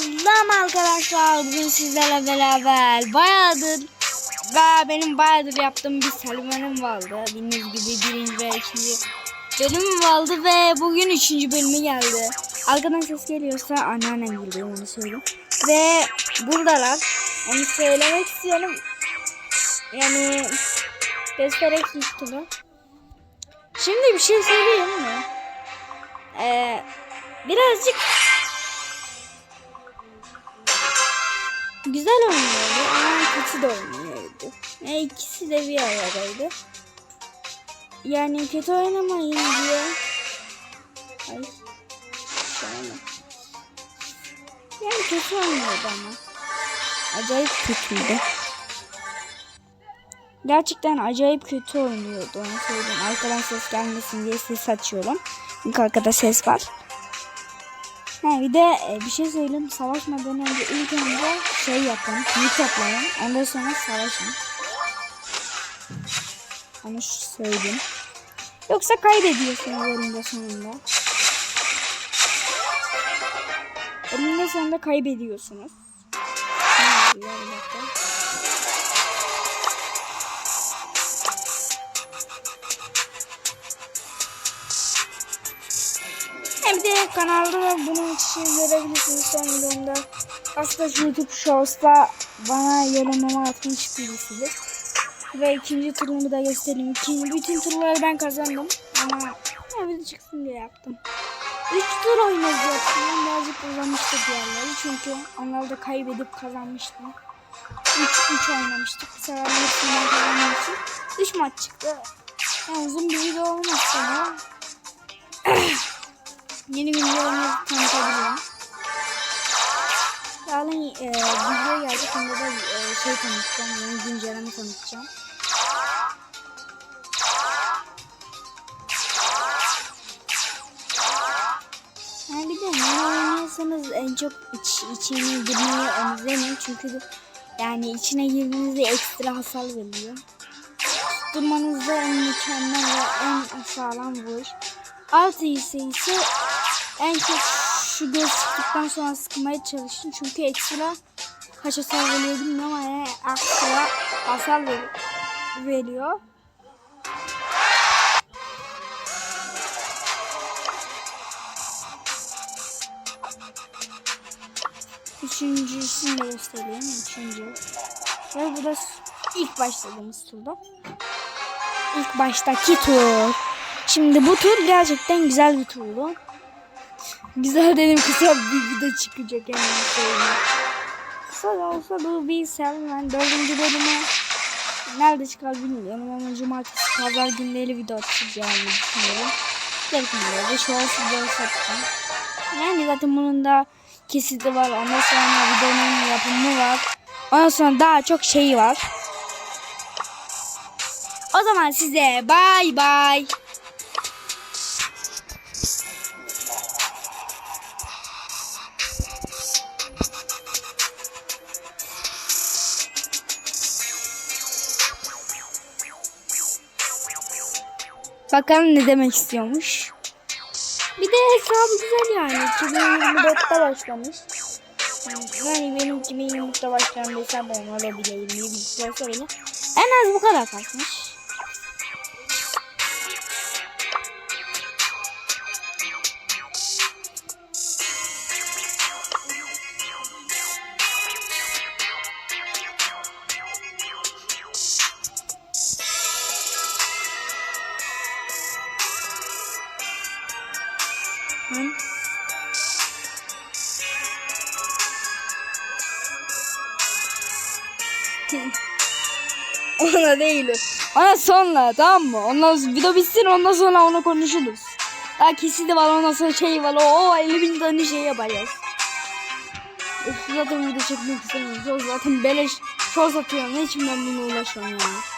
Selam arkadaşlar. Bugün sizlerle beraber bayağıdır ve benim bayağıdır yaptığım bir serüvenim vardı. Bildiğiniz gibi birinci ve ikinci bölüm vardı ve bugün üçüncü bölümü geldi. Arkadan ses geliyorsa anneannem geliyor onu söyleyeyim. Ve buradalar. Onu söylemek istiyorum. Yani göstererek tuttular. Şimdi bir şey söyleyeyim mi? Ee, birazcık güzel oynuyordu ama kötü de oynuyordu. Yani ikisi de bir aradaydı. Yani kötü oynamayın diye. Ay. Şöyle. Yani kötü oynuyordu ama. Acayip kötüydü. Gerçekten acayip kötü oynuyordu onu söyleyeyim. Arkadan ses gelmesin diye ses açıyorum. Çünkü arkada ses var. Ha bir de e, bir şey söyleyeyim. Savaşmadan önce ilk önce şey yapın. Yük toplayın. Ondan sonra savaşın. Onu söyleyeyim. Yoksa kaybediyorsunuz elinde sonunda. Elinde sonunda kaybediyorsunuz. Ne? Bir dakika. De kanalda da bunun için görebilirsiniz son videomda. Aslında YouTube Shorts'ta bana yorumlama atmış birisidir. Ve ikinci turumu da göstereyim. İkinci, bütün turları ben kazandım. Ama ne video çıksın diye yaptım. Üç tur oynayacaktım. Birazcık uzamıştı diğerleri. Çünkü onları da kaybedip kazanmıştım. 3-3 oynamıştık. Bu sefer hepsinden kazanmak için. 3 maç çıktı. Yani uzun bir video olmazsa da yeni videolarımı tanıtabilirim. Yani e, video gelecek onda da e, şey tanıtacağım, yeni güncelleme tanıtacağım. Yani bir de ne oynuyorsanız en çok iç, içine girmeyi önemseyin çünkü yani içine girdiğinizde ekstra hasar veriyor. Tutturmanızda en mükemmel ve en sağlam vuruş. Altı ise ise en çok şu göz sıktıktan sonra sıkmaya çalışın. Çünkü ekstra kaç hasar veriyor bilmiyorum ama yani ekstra hasar ver- veriyor. Üçüncüsünü de göstereyim. Üçüncü. Ve bu da ilk başladığımız turda. İlk baştaki tur. Şimdi bu tur gerçekten güzel bir turdu. Güzel dedim kısa bir video çıkacak yani. Kısa da olsa bu bir serüven dördüncü bölümü nerede çıkar bilmiyorum ama cumartesi pazar günleri video atacağımı düşünüyorum. Diğer günlerde şu an sizlere satacağım. Yani zaten bunun da kesiti var. Ondan sonra videonun yapımı var. Ondan sonra daha çok şey var. O zaman size bay bay. Bakalım ne demek istiyormuş. Bir de hesabı güzel yani. 2024'te başlamış. Yani benim 2024'te başlayan bir hesap olabilir diye bilgisayar söyle. En az bu kadar kasmış. Hı? Ona değil. Ona sonra tamam mı? Ondan sonra video bitsin ondan sonra onu konuşuruz. Daha kesidi var ondan sonra şey var. O 50 bin tane şey yapacağız. Of, zaten video çekmek istemiyorum. Zaten beleş şov satıyorum. Ne için ben bunu uğraşıyorum ya. Hop,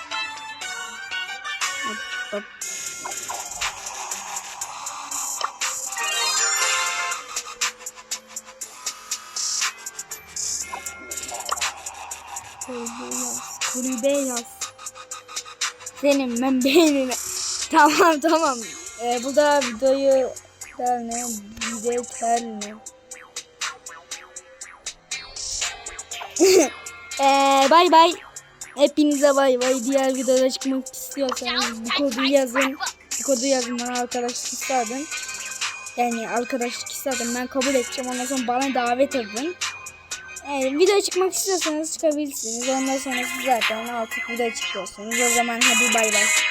Kulübe yaz. Senin ben beynine. Tamam tamam. Ee, bu da videoyu der ne? Video ter ne? Eee bay bay. Hepinize bay bay. Diğer videoda çıkmak istiyorsanız bu kodu yazın. Bu kodu yazın bana arkadaşlık istedim. Yani arkadaşlık istedim. Ben kabul edeceğim. Ondan sonra bana davet edin. Yani video çıkmak istiyorsanız çıkabilirsiniz. Ondan sonra siz zaten artık video çıkıyorsunuz. O zaman hadi bay bay.